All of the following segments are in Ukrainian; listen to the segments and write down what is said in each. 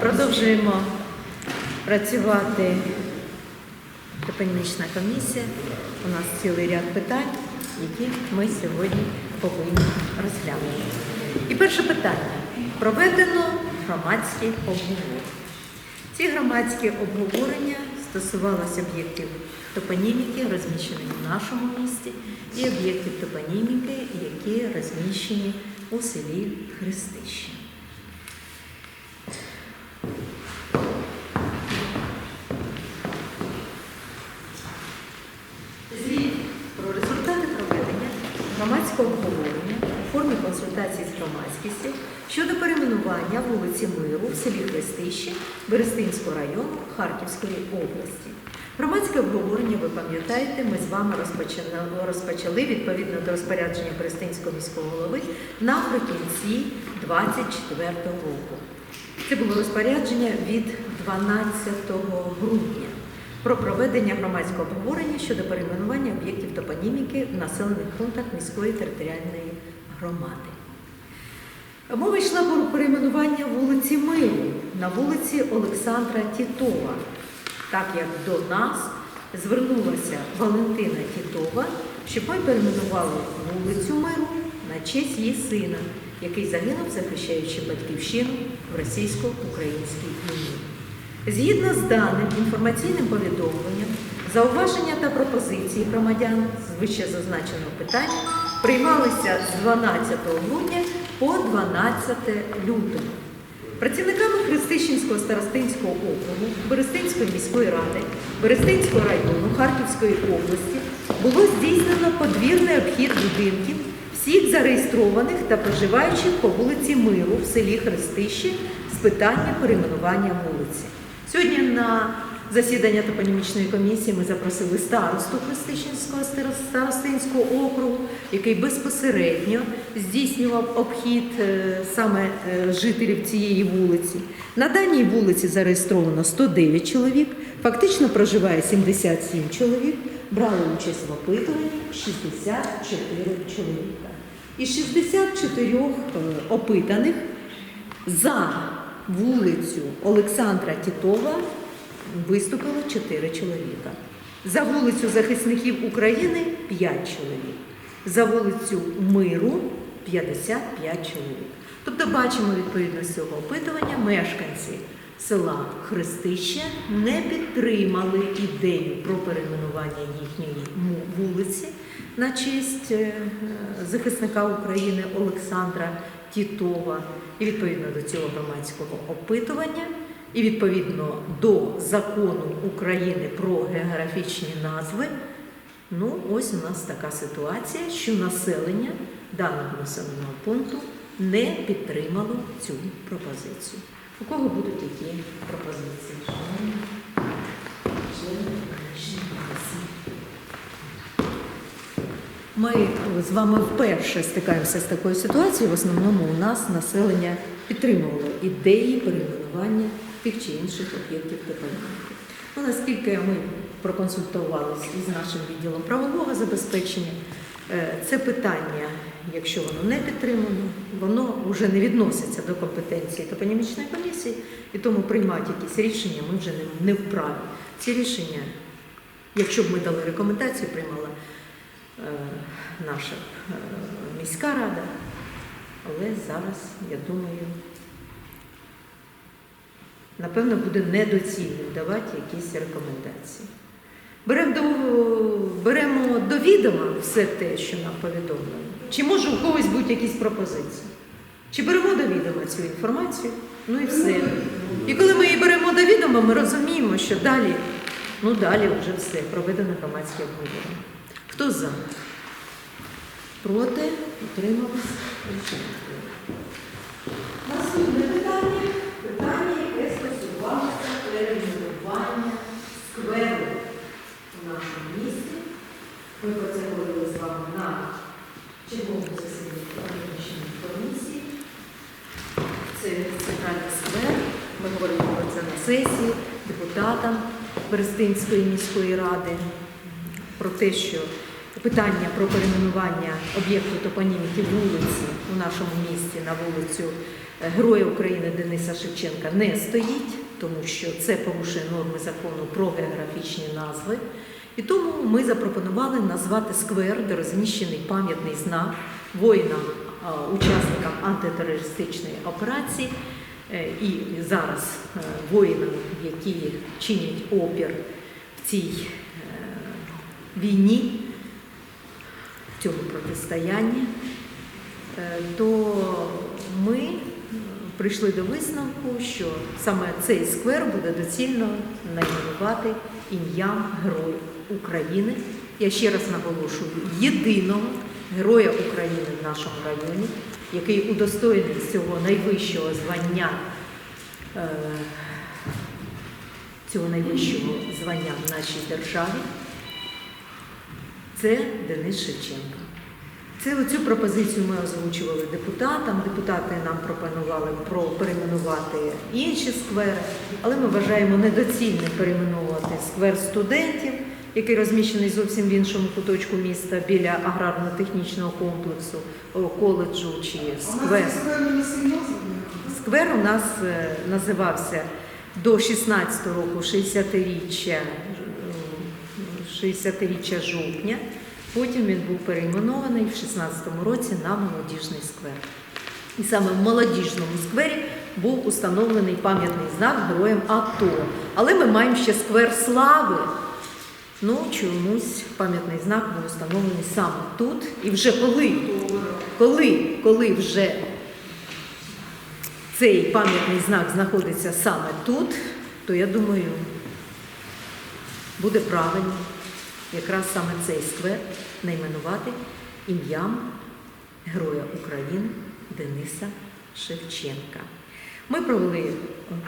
Продовжуємо працювати топонімічна комісія. У нас цілий ряд питань, які ми сьогодні повинні розглянути. І перше питання. Проведено громадські обговорення. Ці громадські обговорення стосувалися об'єктів топоніміки, розміщених в нашому місті, і об'єктів топоніміки, які розміщені у селі Хрестище. Звіт про результати проведення громадського обговорення у формі консультацій з громадськістю щодо перейменування вулиці Миру в селі Хрестище Берестинського району Харківської області. Громадське обговорення, ви пам'ятаєте, ми з вами розпочали, відповідно до розпорядження Берестинського міського голови наприкінці 24 року. Це було розпорядження від 12 грудня про проведення громадського обговорення щодо перейменування об'єктів топоніміки в населених пунктах міської територіальної громади. Мова йшла про перейменування вулиці Миру на вулиці Олександра Тітова, так як до нас звернулася Валентина Тітова, щоб ми перейменували вулицю Миру на честь її сина, який загинув, захищаючи батьківщину в російсько-українській війні. Згідно з даним інформаційним повідомленням, зауваження та пропозиції громадян з вище зазначеного питання приймалися з 12 грудня по 12 лютого. Працівниками Христищенського старостинського округу, Берестинської міської ради, Берестинського району Харківської області було здійснено подвірний обхід будинків всіх зареєстрованих та проживаючих по вулиці Миру в селі Хрестище з питання перейменування вулиці. Сьогодні на засідання топонімічної комісії ми запросили старосту Христищенського старостинського округу, який безпосередньо здійснював обхід е, саме е, жителів цієї вулиці. На даній вулиці зареєстровано 109 чоловік, фактично проживає 77 чоловік, брали участь в опитуванні 64 чоловіка. Із 64 е, опитаних за вулицю Олександра Тітова виступило 4 чоловіка. За вулицю захисників України 5 чоловік. За вулицю Миру 55 чоловік. Тобто бачимо відповідно з цього опитування, мешканці села Хрестище не підтримали ідею про перейменування їхньої вулиці на честь е, захисника України Олександра Тітова. І відповідно до цього громадського опитування, і відповідно до закону України про географічні назви, ну ось у нас така ситуація, що населення даного населеного пункту не підтримало цю пропозицію. У кого будуть які пропозиції? Шановні члени економічної комісії? Ми з вами вперше стикаємося з такою ситуацією. В основному у нас населення підтримувало ідеї перейменування тих чи інших об'єктів топоніміки. Ну, наскільки ми проконсультувалися із нашим відділом правового забезпечення, е, це питання, якщо воно не підтримано, воно вже не відноситься до компетенції топонімічної комісії, і тому приймати якісь рішення ми вже не, вправі. Ці рішення, якщо б ми дали рекомендацію, приймала наша е, міська рада, але зараз, я думаю, напевно, буде недоцільним давати якісь рекомендації. Беремо до, беремо до відома все те, що нам повідомлено. Чи може у когось бути якісь пропозиції? Чи беремо до відома цю інформацію? Ну і все. І коли ми її беремо до відома, ми розуміємо, що далі, ну далі вже все, проведено громадське обговорення. Хто за? Проти? Утрималися? Наступне питання. Питання, яке стосувалося перейменування скверу у нашому місті. Ми про це говорили з вами на черговому засіданні комісії. Це центральний сквер. Ми говорили про це на сесії депутатам Берестинської міської ради. Про те, що питання про перейменування об'єкту топоніміки вулиці у нашому місті на вулицю е, Героя України Дениса Шевченка не стоїть, тому що це порушує норми закону про географічні назви. І тому ми запропонували назвати сквер, де розміщений пам'ятний знак воїнам, учасникам антитерористичної операції е, і зараз е, воїнам, які чинять опір в цій війні, в цьому протистоянні, е, то ми е, прийшли до висновку, що саме цей сквер буде доцільно найменувати ім'ям Героя України. Я ще раз наголошую, єдиного героя України в нашому районі, який удостоєний цього найвищого звання, е, цього найвищого звання в нашій державі, це Денис Шевченко. Це оцю пропозицію ми озвучували депутатам. Депутати нам пропонували про перейменувати інші сквери, але ми вважаємо недоцільним перейменувати сквер студентів, який розміщений зовсім в іншому куточку міста біля аграрно-технічного комплексу коледжу чи сквер. Сквер у нас е, називався до 16 року 60-річчя, е, 60-річчя жовтня. Потім він був перейменований в 16-му році на молодіжний сквер. І саме в молодіжному сквері був установлений пам'ятний знак героям АТО. Але ми маємо ще сквер слави. Ну, чомусь пам'ятний знак був установлений саме тут. І вже коли, коли, коли вже цей пам'ятний знак знаходиться саме тут, то я думаю, буде правильно якраз саме цей сквер найменувати ім'ям Героя України Дениса Шевченка. Ми провели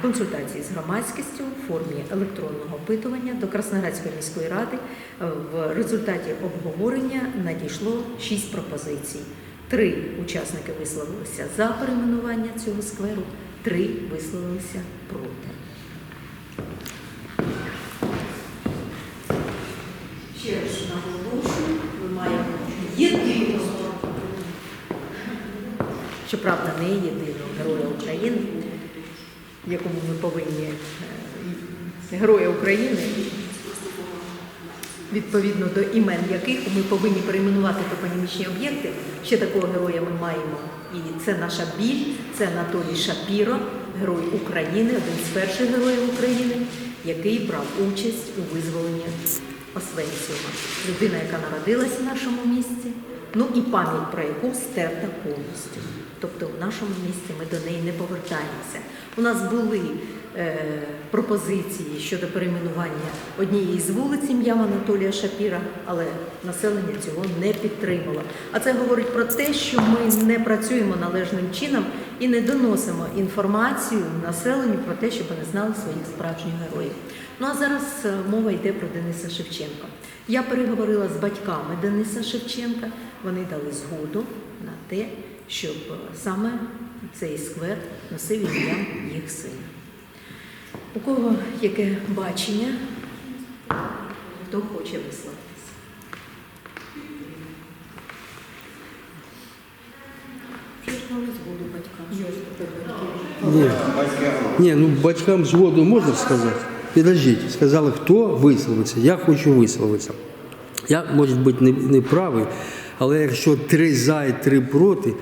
консультації з громадськістю в формі електронного опитування до Красноградської міської ради. В результаті обговорення надійшло шість пропозицій. Три учасники висловилися за перейменування цього скверу, три висловилися проти. Ще раз наголошую, ми маємо єдиного, щоправда, не єдиного героя України, якому ми повинні е, героя України, відповідно до імен яких ми повинні перейменувати топонімічні об'єкти. Ще такого героя ми маємо. І це наша біль, це Анатолій Шапіро, герой України, один з перших героїв України, який брав участь у визволенні Освенціума. Людина, яка народилась в нашому місті, ну і пам'ять про яку стерта повністю. Тобто в нашому місті ми до неї не повертаємося. У нас були е, пропозиції щодо перейменування однієї з вулиць ім'ям Анатолія Шапіра, але населення цього не підтримало. А це говорить про те, що ми не працюємо належним чином і не доносимо інформацію населенню про те, щоб вони знали своїх справжніх героїв. Ну а зараз е, мова йде про Дениса Шевченка. Я переговорила з батьками Дениса Шевченка. Вони дали згоду на те, щоб саме цей сквер носив ім'я їх сина. У кого яке бачення, хто хоче батькам. Ні. Ні, ну батькам згоду можна сказати. Підождіть, сказали, хто висловиться. Я хочу висловитися. Я, може бути, не, не правий, але якщо три за і три проти,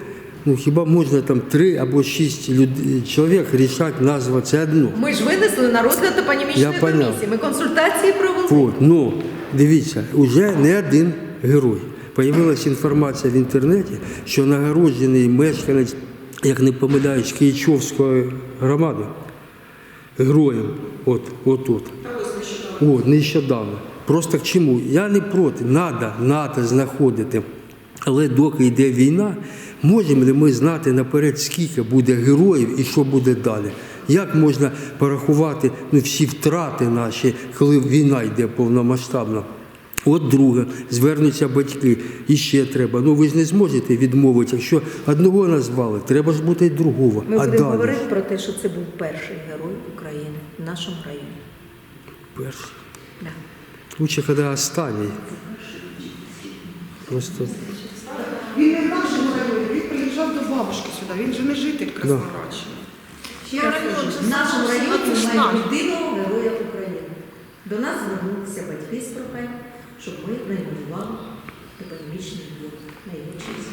ну хіба можна там три або шість люд... чоловік рішати назву це одно. Ми ж винесли на розгляд топонімічної Я комісії. Ми консультації провели. От, ну, дивіться, вже не один герой. Появилася інформація в інтернеті, що нагороджений мешканець, як не помиляюсь, Київчовської громади, героєм, от, от, от. От, нещодавно. Просто к чому? Я не проти, надо, надо знаходити. Але доки йде війна, можемо ли ми знати наперед, скільки буде героїв і що буде далі? Як можна порахувати ну, всі втрати наші, коли війна йде повномасштабно? От друге, звернуться батьки, і ще треба. Ну ви ж не зможете відмовити. Якщо одного назвали, треба ж бути й другого. Ми а будемо далі говорити про те, що це був перший герой України в нашому районі. перший. Да. Лучше, коли останній. Просто Він не в нашому районі, він приїжджав до бабушки сюди, він же не житель Красноградщини. Ще раз в нашому районі ми маємо єдиного героя України. До нас звернулися батьки з проханням, щоб ми найменували економічний блок на його честь.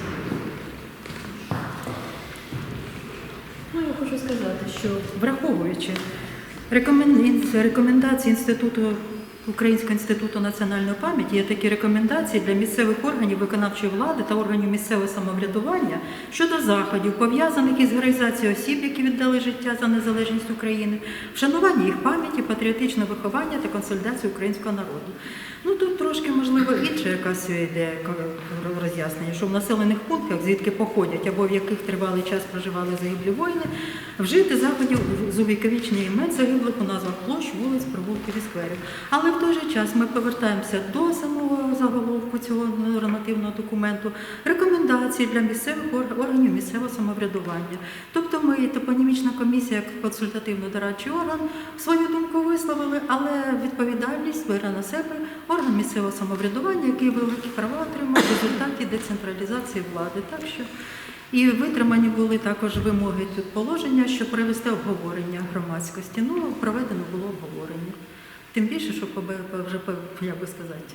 Ну, я хочу сказати, що враховуючи рекомендації Інституту Українського інституту національної пам'яті, є такі рекомендації для місцевих органів виконавчої влади та органів місцевого самоврядування щодо заходів, пов'язаних із героїзацією осіб, які віддали життя за незалежність України, вшанування їх пам'яті, патріотичне виховання та консолідацію українського народу. Ну тут трошки можливо інша якась йде роз'яснення, що в населених пунктах, звідки походять або в яких тривалий час проживали загиблі воїни, вжити заходів з увіковічення імен загиблих у назвах площ, вулиць, провулків і скверів. Але в той же час ми повертаємося до самого заголовку цього нормативного документу, рекомендації для місцевих органів місцевого самоврядування. Тобто ми, топонімічна комісія, як консультативно-дорадчий орган, свою думку висловили, але відповідальність бере на себе орган місцевого самоврядування, який великі права отримав в результаті децентралізації влади. Так що і витримані були також вимоги тут положення, щоб провести обговорення громадськості. Ну, проведено було обговорення. Тим більше, що вже як би сказати,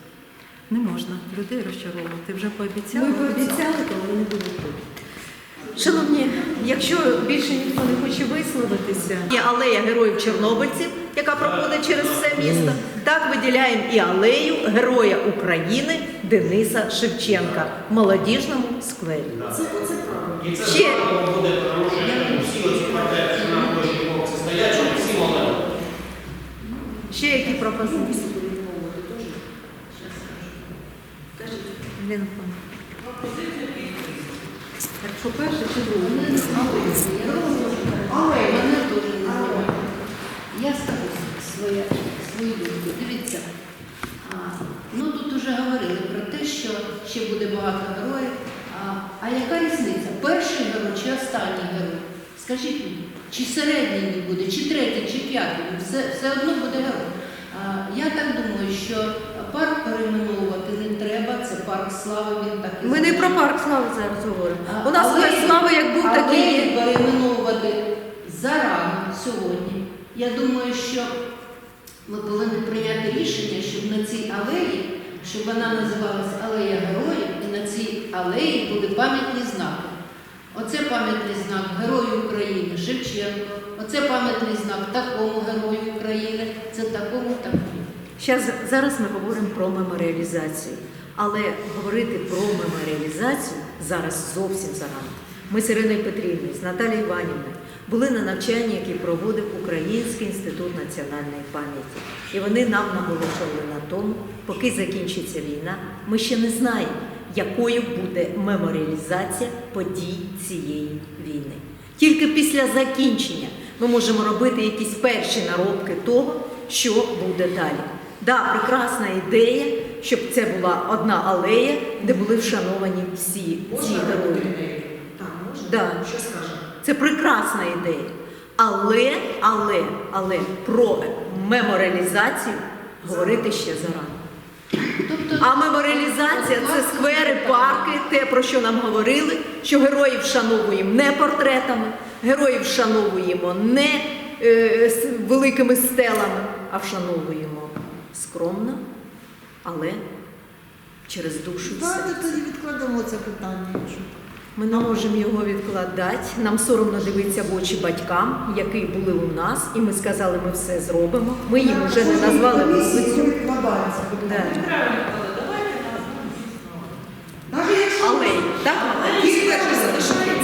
не можна людей розчаровувати. Вже пообіцяли. Ми пообіцяли, коли вони були тут. Шановні, якщо більше ніхто не хоче висловитися, є алея героїв чорнобильців, яка проходить через все місто. Так виділяємо і алею Героя України Дениса Шевченка в молодіжному сквері. Ще буде порушення всі оці квартири, що на площі хлопці стоять, щоб всі могли. Ще які пропозиції? Павлівна. Так що перше чи друге? Але мене теж не знаю. Я скажу своє, свою думку. Дивіться, ну тут вже говорили про те, що ще буде багато героїв. А, а яка різниця? Перший герой чи останній герой? Скажіть мені, чи середній він буде, чи третій, чи п'ятий, все, все одно буде герой. Я так думаю, що парк перейменовувати не треба, це парк слави, він так і Ми не про парк слави зараз говоримо. У нас але- слави як був, але є. перейменовувати зарано сьогодні. Я думаю, що ми повинні прийняти рішення, щоб на цій алеї, щоб вона називалась Алея Героїв, і на цій алеї були пам'ятні знаки. Оце пам'ятний знак Герою України Шевченко, оце пам'ятний знак такому Герою України, це такому такому. Зараз ми говоримо про меморіалізацію. Але говорити про меморіалізацію зараз зовсім зарано. Ми з Іриною Петрівною, з Наталією Іванівною були на навчанні, яке проводив Український інститут національної пам'яті. І вони нам наголошували на тому, поки закінчиться війна, ми ще не знаємо, якою буде меморіалізація подій цієї війни. Тільки після закінчення ми можемо робити якісь перші наробки того, що буде далі. Да, прекрасна ідея, щоб це була одна алея, де були вшановані всі ці герої. Так, можна? Да. Що скажемо? Це прекрасна ідея. Але, але, але про меморіалізацію говорити ще зарано. А меморіалізація це сквери, парки, те, про що нам говорили, що героїв вшановуємо не портретами, героїв вшановуємо не е, великими стелами, а вшановуємо скромно, але через душу Давайте тоді відкладемо це питання. Ми не можемо його відкладати. Нам соромно дивитися в очі батькам, які були у нас, і ми сказали, ми все зробимо. Ми їм вже не назвали якщо Алеї, так?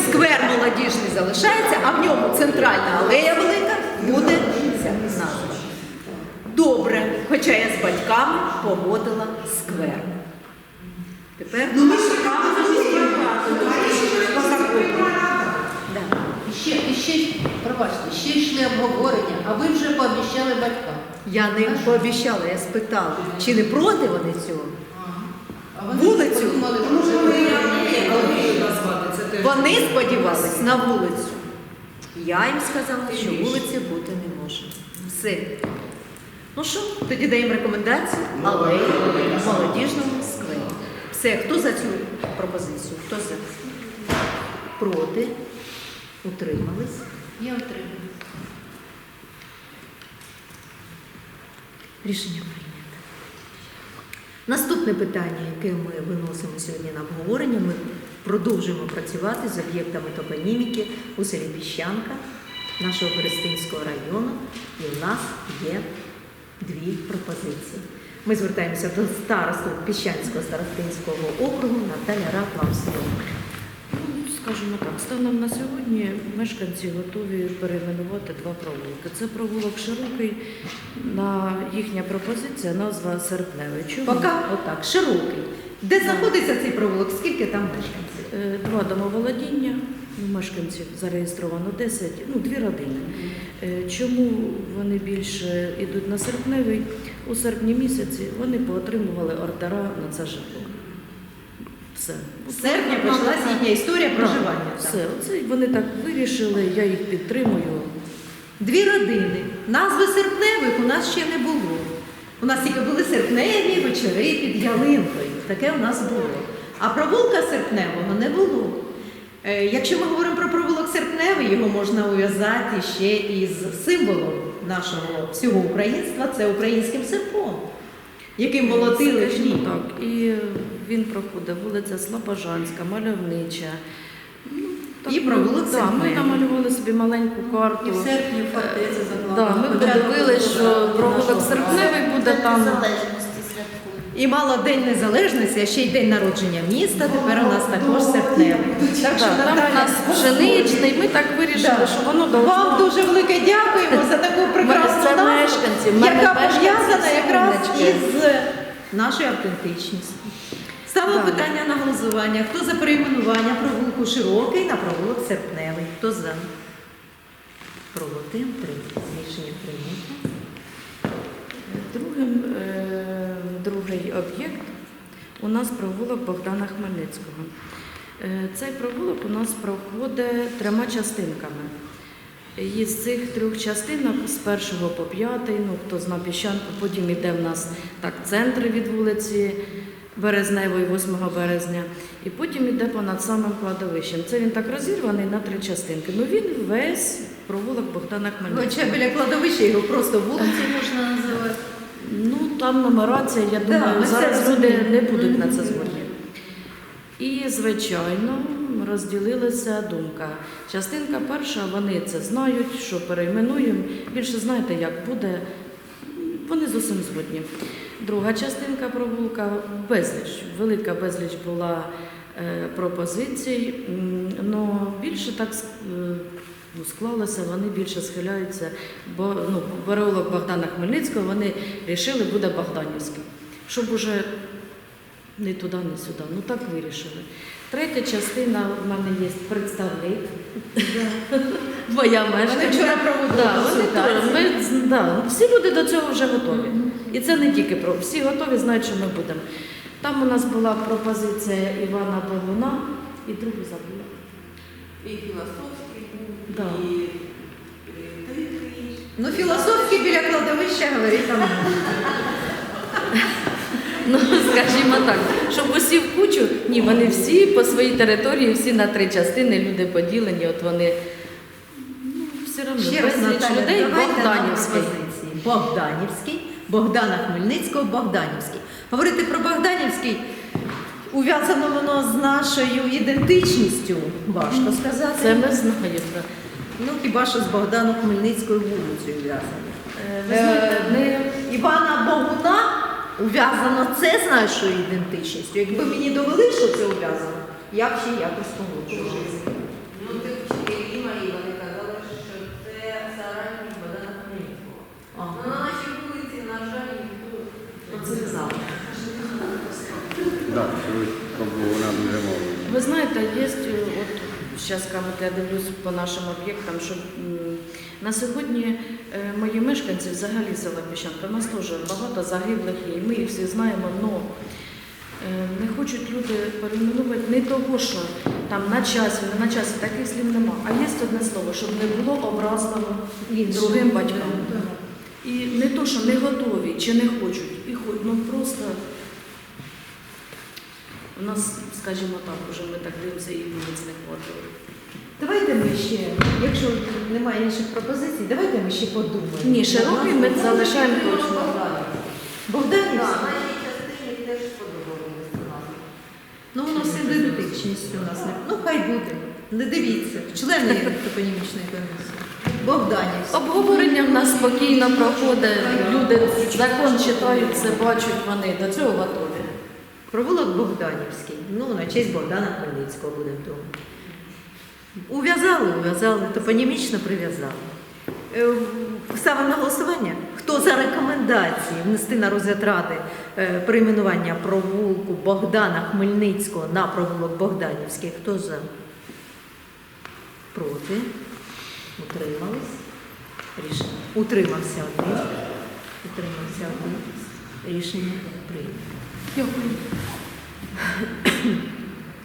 Сквер молодіжний залишається, а в ньому центральна алея велика буде назва. Добре, хоча я з батьками погодила сквер. Тепер Ну ми ж право запустимо. А рішення по закону. да. І ще, і ще, пробачте, ще йшли обговорення, а ви вже пообіцяли батькам. я не пообіцяла, я спитала, чи не проти вони цього. А вони Вулицю? подумали, що це буде. Вони сподівались на вулицю. Я їм сказала, що вулиці бути не може. Все. Ну що, тоді даємо рекомендацію алеї в молодіжному сквері. Все. Все, хто за цю пропозицію? Хто за? Проти? Утримались? Я отримую. Рішення прийнято. Наступне питання, яке ми виносимо сьогодні на обговорення, ми продовжуємо працювати з об'єктами топоніміки у селі Піщанка нашого Берестинського району. І у нас є дві пропозиції. Ми звертаємося до старосту Піщанського старостинського округу Наталя. Ну, Скажімо так, станом на сьогодні мешканці готові перейменувати два провулки. Це провулок Широкий, на їхня пропозиція, назва Серпневий. Чому? Поки отак, широкий. Де знаходиться цей провулок? Скільки там мешканців? Е, Два домоволодіння, мешканців зареєстровано 10, ну, дві родини. Е, Чому вони більше йдуть на серпневий? У серпні місяці вони поотримували ордера на це житло. Все. В серпні почалась їхня історія проживання. там. Все, оце вони так вирішили, я їх підтримую. Дві родини. Назви серпневих у нас ще не було. У нас тільки були серпневі вечори під ялинкою. Таке у нас було. А провулка серпневого не було. Е, Якщо ми говоримо про провулок серпневий, його можна ув'язати ще із символом нашого всього українства це українським серпом, яким молотили Так, і він проходить вулиця Слобожанська, Мальовнича. Ну, І провулок да, Ми намалювали собі маленьку карту. І в серпні фортеці Да, ми подивилися, що провулок Серпневий буде там. І мало День Незалежності, а ще й день народження міста. Тепер у нас також серпневий. Так що, Да, там у нас пшеничний, ми так вирішили, Да. що воно Вам дуже велике дякуємо за таку прекрасну Це назву, яка пов'язана якраз із нашою автентичністю. Да. питання на голосування. Хто за перейменування провулку Широкий на провулок Серпневий? Хто за? Проти? Утримались. Рішення прийнято. Другим, е, другий об'єкт у нас провулок Богдана Хмельницького. Е, Цей провулок у нас проходить трьома частинками. І з цих трьох частинок з першого по п'ятий, ну хто зна піщанку, потім іде в нас так центр від вулиці Березневої, 8 березня, і потім іде понад самим кладовищем. Це він так розірваний на три частинки. Ну він весь провулок Богдана Хмельницького. Хоча біля кладовища його просто вулиці можна називати. Ну, там нумерація, я думаю, це зараз люди не будуть на це згодні. І, звичайно, розділилася думка. Частинка перша, вони це знають, що перейменуємо. Більше знаєте, як буде. Вони зовсім згодні. Друга частинка провулка безліч. Велика безліч була е, пропозицій. але більше так е, ну, склалося, вони більше схиляються, бо ну, переулок Богдана Хмельницького вони рішили буде Богданівський. Щоб уже не туди, не сюди. Ну так вирішили. Третя частина в мене є представник. Моя Вони вчора проводили всі люди до цього вже готові. І це не тільки про всі готові, знають, що ми будемо. Там у нас була пропозиція Івана Богуна і другу забула. І філософський був, Да. і. Ну, філософськи біля кладовища говорить там. Ну, скажімо так, щоб усі в кучу, ні, вони всі по своїй території, всі на три частини, люди поділені, от вони ну, все одно Ще раз безліч Наталя, людей давайте нам Богданівський. пропозиції. Богданівський, Богдана Хмельницького, Богданівський. Говорити про Богданівський ув'язано воно з нашою ідентичністю, важко сказати. Це ми знаємо. Ну, хіба що з Богданом Хмельницькою вулицею ув'язано. Е, Е, Івана Богуна ув'язано це з нашою ідентичністю. Якби мені довели, що це ув'язано, я б ще якось погоджувалася. Ну, ти вчителі мої, вони казали, що це соратник Богдана Хмельницького. Ну, на нашій вулиці, на жаль, ніхто Про це не знала. Так, вона дуже мало. Ви знаєте, є, е, зараз кажуть, я дивлюсь по нашим об'єктам, що на сьогодні е, мої мешканці взагалі села Піщанка, у нас теж багато загиблих є, і ми їх всі знаємо, але не хочуть люди перейменувати не того, що там на часі, не на часі, таких слів нема. А є одне слово, щоб не було образливо другим батькам. І не то, що не готові чи не хочуть, і хоч, ну просто У нас, скажімо так, уже ми так дивимося і вулиць не хватило. Давайте ми ще, якщо немає інших пропозицій, давайте ми ще подумаємо. Ні, широкий ми залишаємо точно. Богданівський? Так, на цій частині теж сподобалося нам. Ну, воно все ідентичністю у нас не. Ну, хай буде. Не дивіться. Члени топонімічної комісії. Богданівський. Обговорення в нас спокійно проходить. Люди закон читають, це бачать вони до цього готові. Провулок Богданівський. Ну, на честь Богдана Хмельницького буде вдома. Ув'язали, ув'язали, топонімічно прив'язали. Е, Ставимо на голосування. Хто за рекомендації внести на розгляд ради е, перейменування провулку Богдана Хмельницького на провулок Богданівський? Хто за? Проти? Утримались? Рішення. Утримався один. Утримався один. Рішення прийнято. Дякую.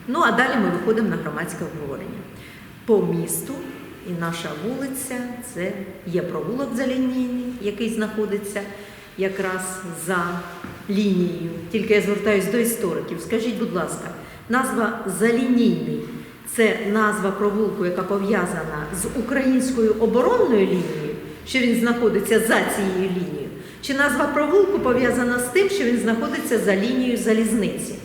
Ну, а далі ми виходимо на громадське обговорення. По місту і наша вулиця це є провулок залінійний, який знаходиться якраз за лінією. Тільки я звертаюся до істориків. Скажіть, будь ласка, назва залінійний це назва провулку, яка пов'язана з українською оборонною лінією, що він знаходиться за цією лінією, чи назва провулку пов'язана з тим, що він знаходиться за лінією залізниці?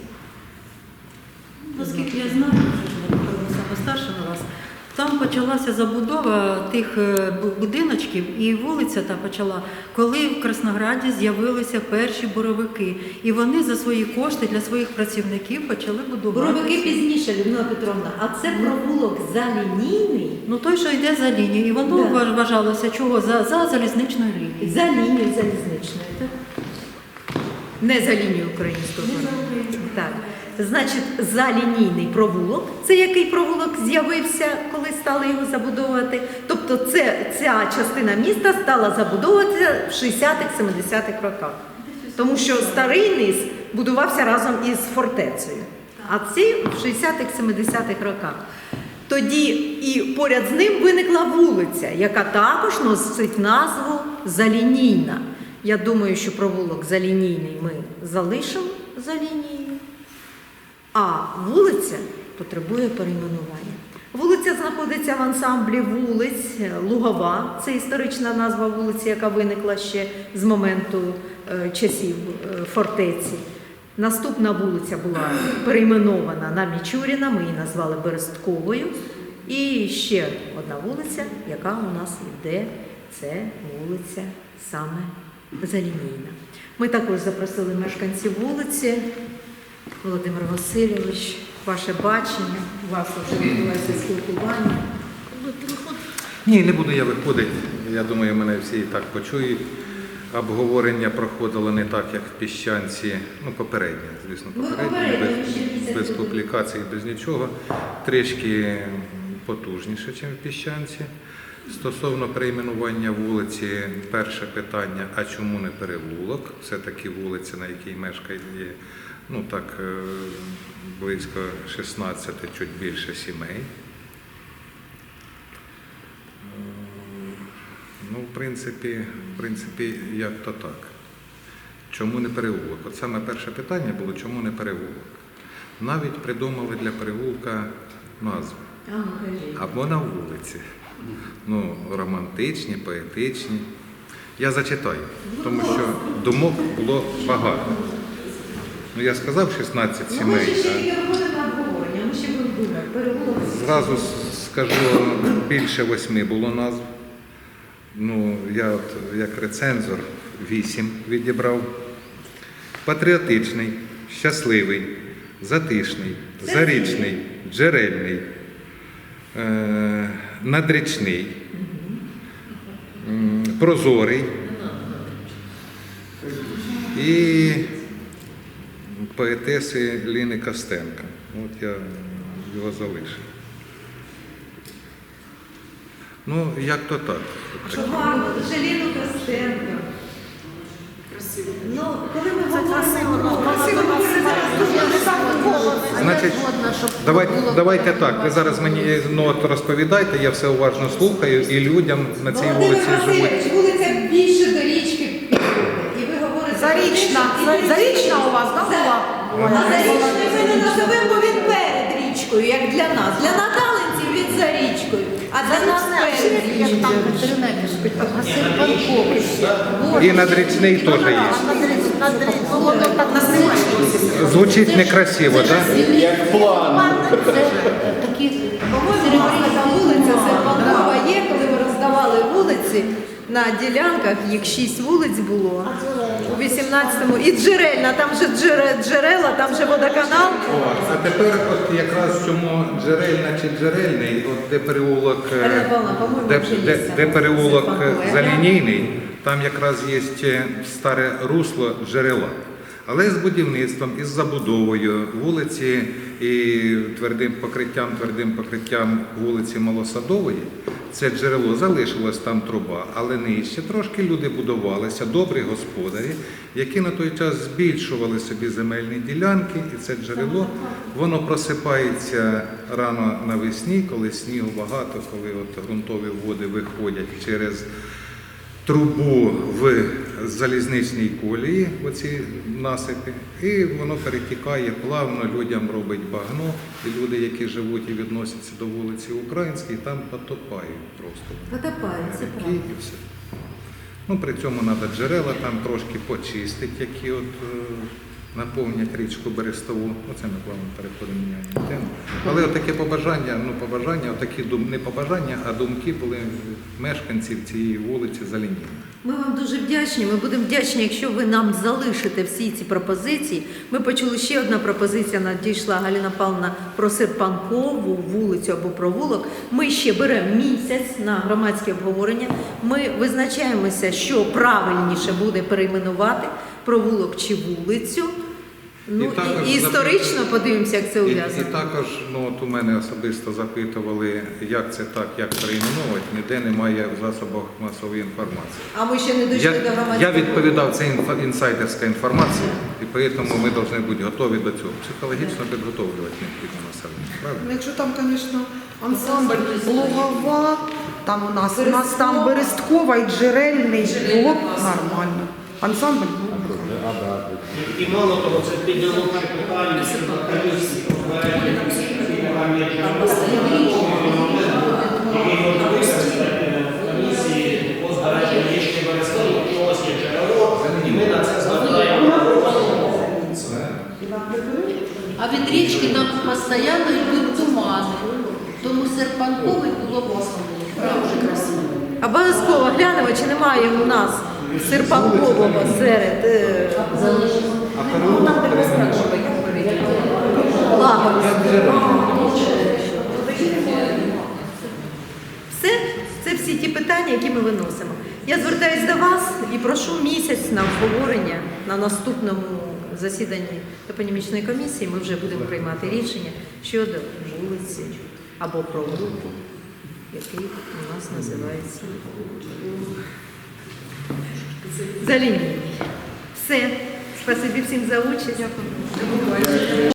Наскільки я знаю, вже ж я напевно саме старша на вас. Там почалася забудова тих е, будиночків, і вулиця та почала, коли в Краснограді з'явилися перші буровики. І вони за свої кошти для своїх працівників почали будувати. Боровики пізніше, Людмила Петровна, а це провулок залінійний Ну той, що йде за лінією, і воно Да. вважалося чого? За, за залізничною лінією. за лінією залізничною. Так? Не за лінією української оборони. Так. Значить, залінійний провулок це який провулок з'явився, коли стали його забудовувати. Тобто це, ця частина міста стала забудовуватися в 60-х-70-х роках. Тому що старий низ будувався разом із фортецею, а цей в 60-х-70-х роках. Тоді і поряд з ним виникла вулиця, яка також носить назву Залінійна. Я думаю, що провулок Залінійний ми залишимо за лінією, а вулиця потребує перейменування. Вулиця знаходиться в ансамблі вулиць Лугова. Це історична назва вулиці, яка виникла ще з моменту е, часів е, фортеці. Наступна вулиця була перейменована на Мічуріна, ми її назвали Берестковою. І ще одна вулиця, яка у нас йде, це вулиця саме Залінійна. Ми також запросили мешканців вулиці. Володимир Васильович, ваше бачення, у вас вже відбувається спілкування. Ні, не буду я виходити. Я думаю, мене всі і так почують. Обговорення проходило не так, як в піщанці. Ну, попереднє, звісно, Ну, попереднє, без, без публікацій, без нічого. Трішки потужніше, ніж в піщанці. Стосовно перейменування вулиці, перше питання: а чому не перевулок? Все-таки вулиця, на якій мешкає ну так е, близько 16, чуть більше сімей. Ну, в принципі, в принципі, як то так. Чому не переулок? От саме перше питання було, чому не переулок? Навіть придумали для переулка назву. Ну. Або на вулиці. Ну, романтичні, поетичні. Я зачитаю, тому що думок було багато. Ну, я сказав 16 Ну, ми сімей. ще ще а- тільки на обговорення, ми ще будемо думати. Переулок. Зразу с- скажу, більше восьми було назв. Ну, я от як рецензор вісім відібрав. Патріотичний, щасливий, затишний, зарічний, джерельний, е- надрічний, м, прозорий і поетеси Ліни Костенка. От я його залишив. Ну, як то так. Гарно, Желіну Костенко. Красиво. Ну, коли ми говоримо про красиво, Значить, давайте, давайте так. Ви зараз мені ну, от розповідайте, я все уважно слухаю, і людям на цій вулиці живуть. Вулиця більше до річки підходить. І ви говорите... про те, Зарічна. Зарічна у вас, да, була? А зарічний ми не називемо, бо він перед річкою, як для нас. Для надалинців він за річкою, а для нас перед річкою. І надрічний теж є. Звучить некрасиво, так? По-моєму, нас така вулиця Серпанкова є, коли ми роздавали вулиці на ділянках, їх шість вулиць було у 18-му. І джерельна, там же джере- джерела, там же водоканал. От, А тепер от якраз в цьому джерельна чи джерельний, от де переулок, е, Павловна, по-моєму, де, вже є де, де переулок е, залінійний, там якраз є е, старе русло джерела. Але з будівництвом, із забудовою вулиці і твердим покриттям, твердим покриттям вулиці Малосадової, це джерело залишилось там труба, але нижче трошки люди будувалися, добрі господарі, які на той час збільшували собі земельні ділянки, і це джерело воно просипається рано навесні, коли снігу багато, коли от ґрунтові води виходять через трубу в залізничній колії, оці насипи, і воно перетікає плавно, людям робить багно, і люди, які живуть і відносяться до вулиці Українській, там потопають просто. Потопають, це правда. і все. Ну, при цьому треба джерела там трошки почистити, які от е, наповнять річку Берестову. Оце ми плавно переходимо міняємо тему. Але отаке побажання, ну побажання, отакі дум, не побажання, а думки були мешканців цієї вулиці Залінівни. Ми вам дуже вдячні. Ми будемо вдячні, якщо ви нам залишите всі ці пропозиції. Ми почули ще одна пропозиція. Надійшла Галина Павловна про Серпанкову вулицю або провулок. Ми ще беремо місяць на громадське обговорення. Ми визначаємося, що правильніше буде перейменувати провулок чи вулицю. Ну І також і, історично подивимося, як це І, і ув'язано. також ну, от у мене особисто запитували, як це так, як перейменувати, ніде немає в засобах масової інформації. А ми ще не дійшли Я, до громадського. я відповідав, це інфа- інсайдерська інформація, і тому ми повинні бути готові до цього. Психологічно підготовлювати необхідно населення. Ну, Правильно? Якщо там, звісно, ансамбль Лугова, там у нас, у нас там Бересткова і Джерельний було б нормально. Ансамбль Лугова. І мало того, це підняло ще питання щодо комісії по проекту, там є який можна використати в комісії по збереженню річки Берестову, чогось є джерело, і ми на це звертаємо. А від річки нам постійно йдуть тумани. Тому Серпанковий було дуже красиво. Обов'язково глянемо, чи немає у нас Серпанкового серед ну, там, де Пострашова, як говорить? Все, це всі ті питання, які ми виносимо. Я звертаюся до вас і прошу місяць на обговорення на наступному засіданні топонімічної комісії. Ми вже будемо приймати рішення щодо вулиці або провулку, який у нас називається за. Все. Спасибі всім за участь.